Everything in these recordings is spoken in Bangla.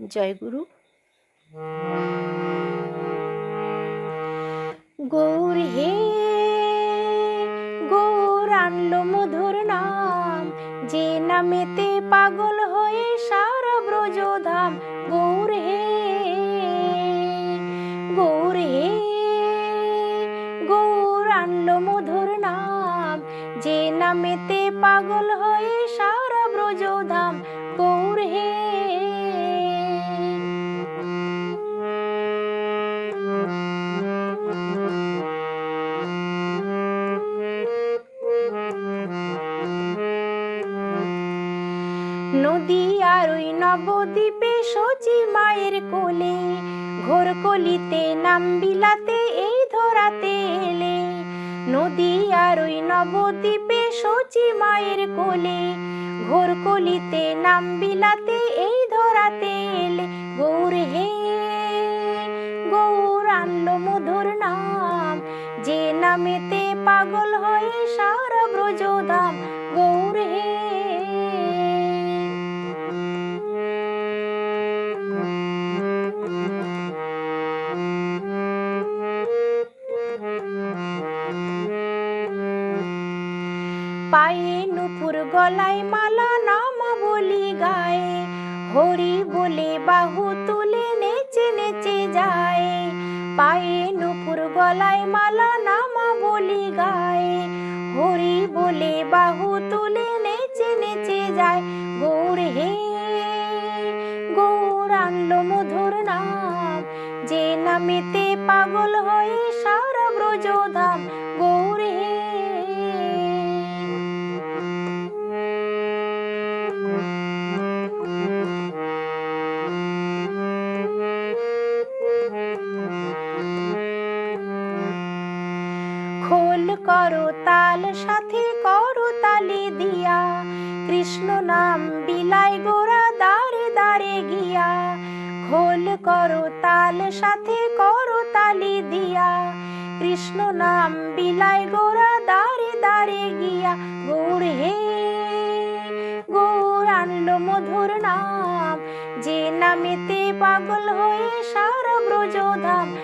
জয়গুরু। গৌর হে, গৌর আনলো মধুর নাম, যে নামেতে পাগল হয়ে সারা ব্রজধাম। গৌর হে গৌর হে, গৌর আনলো মধুর নাম, যে নামেতে পাগল হয়ে সারা ব্রজধাম। গৌর নদী আর ওই নবদ্বীপে সচি মায়ের কোলে, ঘোর কলিতে নাম বিলাতে এই ধরাতে এলে। নদী আর ওই নবদ্বীপে সচি মায়ের কোলে, ঘোর কলিতে নাম বিলাতে এই ধরাতে এলে। গৌর হে, গৌর আনলো মধুর নাম, যে নামেতে পাগল হয়ে সারা ব্রজধাম। গৌর হে গলায় মালা নামা বলি গায়ে, হরি বলে বাহু তুলে নেচে নেচে যায়। পায়ে নুপুর গলায় মালা নামা বলি গায়ে, হরি বলে বাহু তুলে নেচে নেচে যায়। গৌর হে, গৌর আনলো মধুর নাম, যে নামেতে পাগল হয়ে সারা ব্রজধাম। গৌর হে খোল করো তাল, সাথে করো তালি দিয়া। কৃষ্ণ নাম বিলাই গোরা দারে দারে গিয়া। খোল করো তাল, সাথে করো তালি দিয়া। কৃষ্ণ নাম বিলাই গোরা দারে দারে গিয়া। গৌর হে, গৌর আনলো মধুর নাম। যে নামেতে পাগল হয়ে সারা ব্রজধাম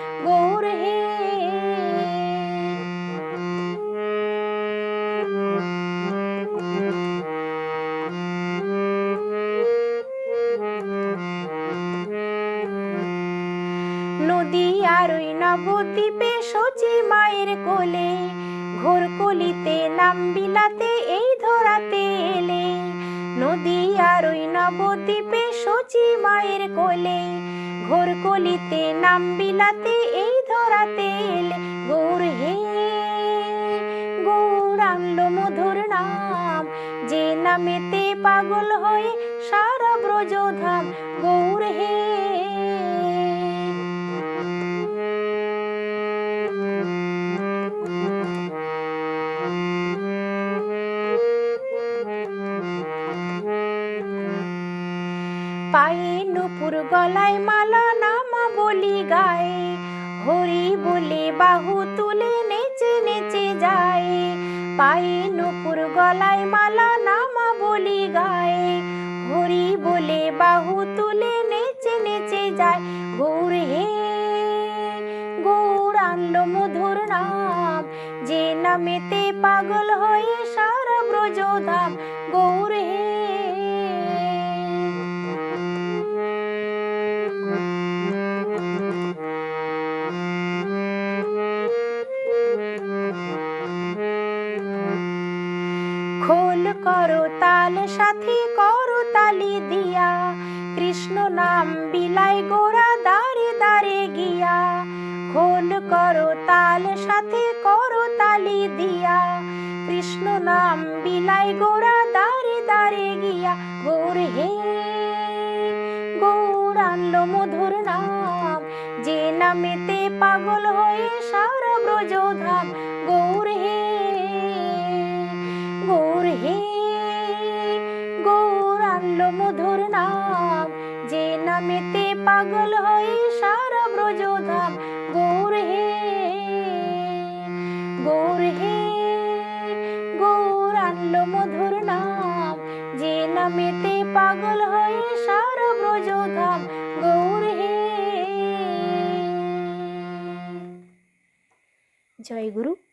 ওই নবদ্বীপে সচি মায়ের কোলে, ঘোর কলিতে নাম বিলাতে এই ধরাতে এলে। নদী আর ওই নবদ্বীপে সচি মায়ের কোলে, ঘোর কলিতে নাম বিলাতে এই ধরাতে এলে। গৌর হে, গৌর আনলো মধুর নাম, যে নামেতে পাগল হয়ে সারা ব্রজধাম। গৌর হে নুপুর গলায় মালা নামা বলি গায়ে। হরি বলে বাহু তুলে নেচে নেচে যায়। পায়ে নুপুর গলায় মালা নামা বলি গায়ে। হরি বলে বাহু তুলে নেচে নেচে যায়। গৌর হে, গৌর আনলো মধুর নাম। যে নামেতে পাগল হয়ে সারা ব্রজধাম। গৌর হে করো তাল, সাথে করো তালি দিয়া। কৃষ্ণ নাম বিলাই গোরা দারে দারে গিয়া। খোল করো তাল, সাথে করো তালি দিয়া। কৃষ্ণ নাম বিলাই গোরা দারে দারে গিয়া। গৌর হে, গৌর আনলো মধুর নাম। যে নামেতে পাগল হয়ে সারা ব্রজধাম। গৌর হে মধুর নাম, যে নামেতে পাগল হয়ে সারা ব্রজধাম গৌর হে গৌর হে, গৌর আনল মধুর নাম, যে নামেতে পাগল হয়ে সারা ব্রজধাম গৌর হে। জয় গুরু।